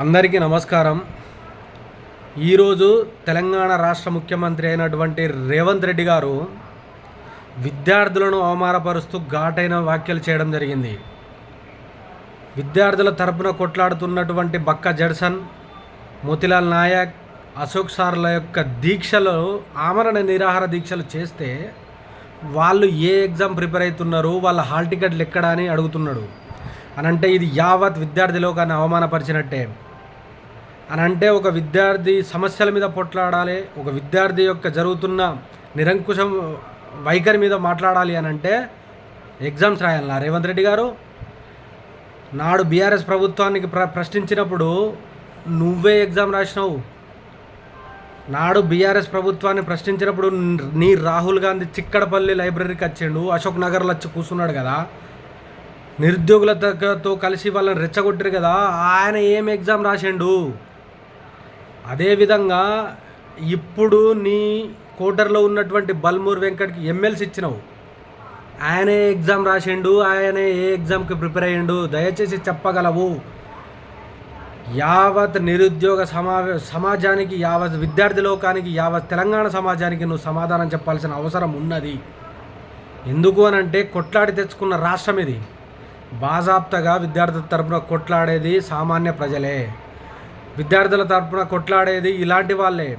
అందరికీ నమస్కారం. ఈరోజు తెలంగాణ రాష్ట్ర ముఖ్యమంత్రి అయినటువంటి రేవంత్ రెడ్డి గారు విద్యార్థులను అవమానపరుస్తూ ఘాటైన వ్యాఖ్యలు చేయడం జరిగింది. విద్యార్థుల తరపున కొట్లాడుతున్నటువంటి బక్క జడ్సన్ మోతిలాల్ నాయక్ అశోక్ సార్ల యొక్క దీక్షలు ఆమరణ నిరాహార దీక్షలు చేస్తే వాళ్ళు ఏ ఎగ్జామ్ ప్రిపేర్ అవుతున్నారు వాళ్ళ హాల్ టికెట్లు ఎక్కడా అని అడుగుతున్నాడు. అని అంటే ఇది యావత్ విద్యార్థి లోకాన్ని అవమానపరిచినట్టే. అని అంటే ఒక విద్యార్థి సమస్యల మీద పొట్లాడాలి ఒక విద్యార్థి యొక్క జరుగుతున్న నిరంకుశం వైఖరి మీద మాట్లాడాలి అని అంటే ఎగ్జామ్స్ రాయాలన్నా. రేవంత్ రెడ్డి గారు నాడు బీఆర్ఎస్ ప్రభుత్వానికి ప్ర ప్రశ్నించినప్పుడు నువ్వే ఎగ్జామ్ రాసినావు. నాడు బీఆర్ఎస్ ప్రభుత్వాన్ని ప్రశ్నించినప్పుడు నీ రాహుల్ గాంధీ చిక్కడపల్లి లైబ్రరీకి వచ్చిండు అశోక్ నగర్లో వచ్చి కూర్చున్నాడు కదా. నిరుద్యోగులతో కలిసి వాళ్ళని రెచ్చగొట్టారు కదా ఆయన ఏం ఎగ్జామ్ రాసిండు? అదేవిధంగా ఇప్పుడు నీ కోటర్లో ఉన్నటువంటి బల్మూర్ వెంకట్కి ఎమ్మెల్సీ ఇచ్చినావు. ఆయనే ఎగ్జామ్ రాసిండు ఆయనే ఏ ఎగ్జామ్కి ప్రిపేర్ అయ్యిండు? దయచేసి చెప్పగలవు. యావత్ నిరుద్యోగ సమావే సమాజానికి యావత్ విద్యార్థి లోకానికి యావత్ తెలంగాణ సమాజానికి నువ్వు సమాధానం చెప్పాల్సిన అవసరం ఉన్నది. ఎందుకు అని అంటే కొట్లాడి తెచ్చుకున్న రాష్ట్రం ఇది. బాజాప్తగా విద్యార్థుల తరపున కొట్లాడేది సామాన్య ప్రజలే. విద్యార్థుల తరపున కొట్లాడేది ఇలాంటి వాళ్ళే.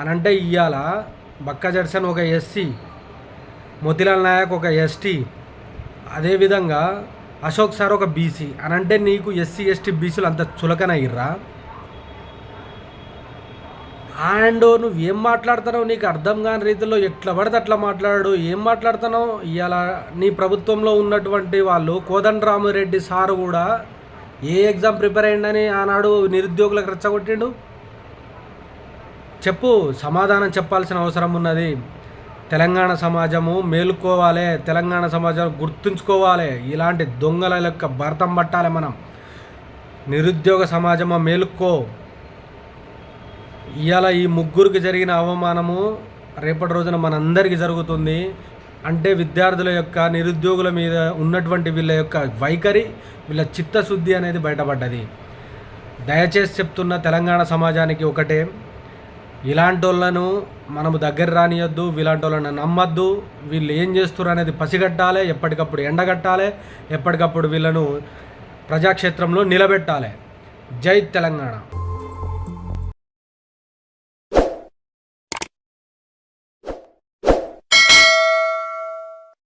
అని అంటే ఇవాళ బక్క జడ్సన్ ఒక ఎస్సీ మోతిలాల్ నాయక్ ఒక ఎస్టీ అదేవిధంగా అశోక్ సార్ ఒక బీసీ. అని అంటే నీకు ఎస్సీ ఎస్టీ బీసీలు అంత చులకన అయ్యిర్రా అండ్ నువ్వు ఏం మాట్లాడుతున్నావు? నీకు అర్థం కాని రీతిలో ఎట్లా పడితే అట్లా మాట్లాడు. ఏం మాట్లాడుతున్నావు? ఇవాళ నీ ప్రభుత్వంలో ఉన్నటువంటి వాళ్ళు కోదండరామిరెడ్డి సారు కూడా ఏ ఎగ్జామ్ ప్రిపేర్ అయ్యిందని ఆనాడు నిరుద్యోగులకు రెచ్చగొట్టిండు? చెప్పు సమాధానం చెప్పాల్సిన అవసరం ఉన్నది. తెలంగాణ సమాజము మేలుకోవాలి. తెలంగాణ సమాజం గుర్తుంచుకోవాలి. ఇలాంటి దొంగల యొక్క భర్తం పట్టాలి మనం. నిరుద్యోగ సమాజమా మేలుకో. ఇవాళ ఈ ముగ్గురికి జరిగిన అవమానము రేపటి రోజున మనందరికీ జరుగుతుంది. అంటే విద్యార్థుల యొక్క నిరుద్యోగుల మీద ఉన్నటువంటి వీళ్ళ యొక్క వైఖరి వీళ్ళ చిత్తశుద్ధి అనేది బయటపడ్డది. దయచేసి చెప్తున్న తెలంగాణ సమాజానికి ఒకటే. ఇలాంటి వాళ్ళను మనము దగ్గర రానియొద్దు ఇలాంటి వాళ్ళని నమ్మద్దు. వీళ్ళు ఏం చేస్తారు అనేది పసిగట్టాలి ఎప్పటికప్పుడు ఎండగట్టాలి ఎప్పటికప్పుడు వీళ్ళను ప్రజాక్షేత్రంలో నిలబెట్టాలి. జై తెలంగాణ.